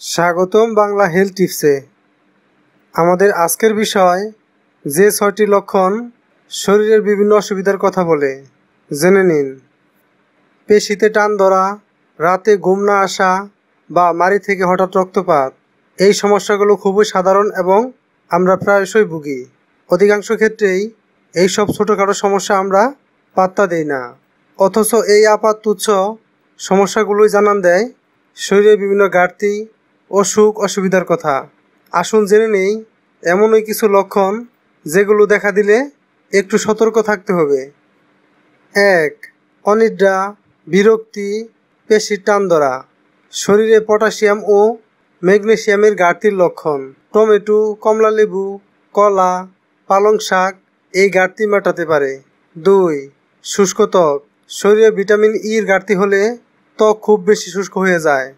স্বাগতম বাংলা হেলথ টিপসে। আমাদের আজকের বিষয়, যে ছয়টি লক্ষণ শরীরের বিভিন্ন অসুবিধার কথা বলে। জেনে নিন। পেশিতে টান ধরা, রাতে ঘুম না আসা বা মাড়ি থেকে হঠাৎ রক্তপাত, এই সমস্যাগুলো খুবই সাধারণ এবং আমরা প্রায়শই ভুগি। অধিকাংশ ক্ষেত্রেই এই সব ছোটোখাটো সমস্যা আমরা পাত্তা দেই না। অথচ এই আপাত তুচ্ছ সমস্যাগুলোই জানান দেয় শরীরে বিভিন্ন ঘাটতি অসুখ অসুবিধার কথা। আসুন জেনে নেই, এমনই কিছু লক্ষণ যেগুলো দেখা দিলে একটু সতর্ক থাকতে হবে। এক, অনিদ্রা, বিরক্তি, পেশির টান ধরা। শরীরে পটাশিয়াম ও ম্যাগনেসিয়ামের ঘাটতির লক্ষণ। টমেটো কমলালেবু কলা, পালং শাক এই ঘাটতি মেটাতে পারে। দুই, শুষ্ক ত্বক। শরীরে ভিটামিন ইর ঘাটতি হলে ত্বক খুব বেশি শুষ্ক হয়ে যায়।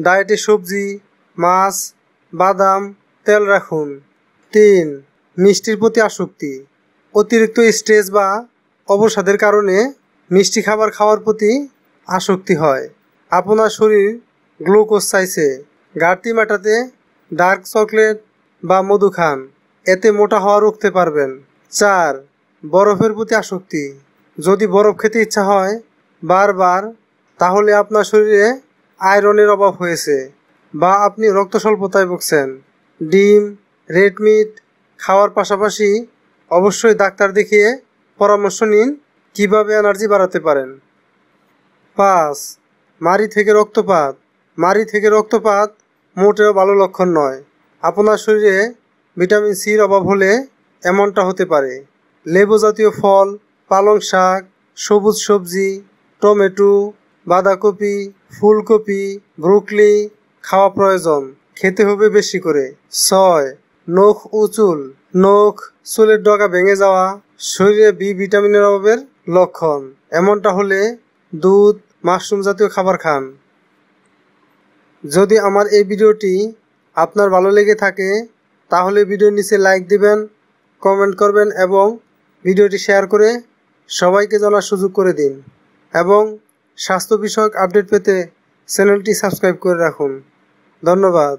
ডায়েটে সবজি মাছ, বাদাম, তেল রাখুন। তিন, মিষ্টির প্রতি আসক্তি। অতিরিক্ত স্ট্রেস বা অবসাদের কারণে মিষ্টি খাবার খাওয়ার প্রতি আসক্তি হয়। আপনার শরীর গ্লুকোজ চাইছে। ঘাটতি মেটাতে ডার্ক চকলেট বা মধু খান। এতে মোটা হওয়া রুখতে পারবেন। চার, বরফের প্রতি আসক্তি। যদি বরফ খেতে ইচ্ছা হয় বারবার, তাহলে আপনার শরীরে আয়রনের অভাব হয়েছে। বা আপনি রক্ত স্বল্পতায় ভুগছেন, ডিম, রেড মিট খাওয়ার পাশাপাশি অবশ্যই ডাক্তার দেখিয়ে পরামর্শ নিন কীভাবে এনার্জি বাড়াতে পারেন। পাঁচ, মারি থেকে রক্তপাত। মারি থেকে রক্তপাত মোটেও ভালো লক্ষণ নয়। আপনার শরীরে ভিটামিন সির অভাব হলে এমনটা হতে পারে। লেবু জাতীয় ফল, পালং শাক, সবুজ সবজি, টমেটো, বাঁধাকপি, ফুলকপি, ব্রুকলি খাওয়া প্রয়োজন, খেতে হবে বেশি করে। ছয়, নখ ও চুল। নখ, চুলের ডগা ভেঙে যাওয়া শরীরে বি ভিটামিনের অভাবের লক্ষণ। এমনটা হলে দুধ, মাশরুম জাতীয় খাবার খান। যদি আমার এই ভিডিওটি আপনার ভালো লেগে থাকে, তাহলে ভিডিওর নিচে লাইক দিবেন কমেন্ট করবেন এবং ভিডিওটি শেয়ার করে সবাইকে জানার সুযোগ করে দিন। এবং স্বাস্থ্য বিষয়ক আপডেট পেতে চ্যানেলটি সাবস্ক্রাইব করে রাখুন। ধন্যবাদ।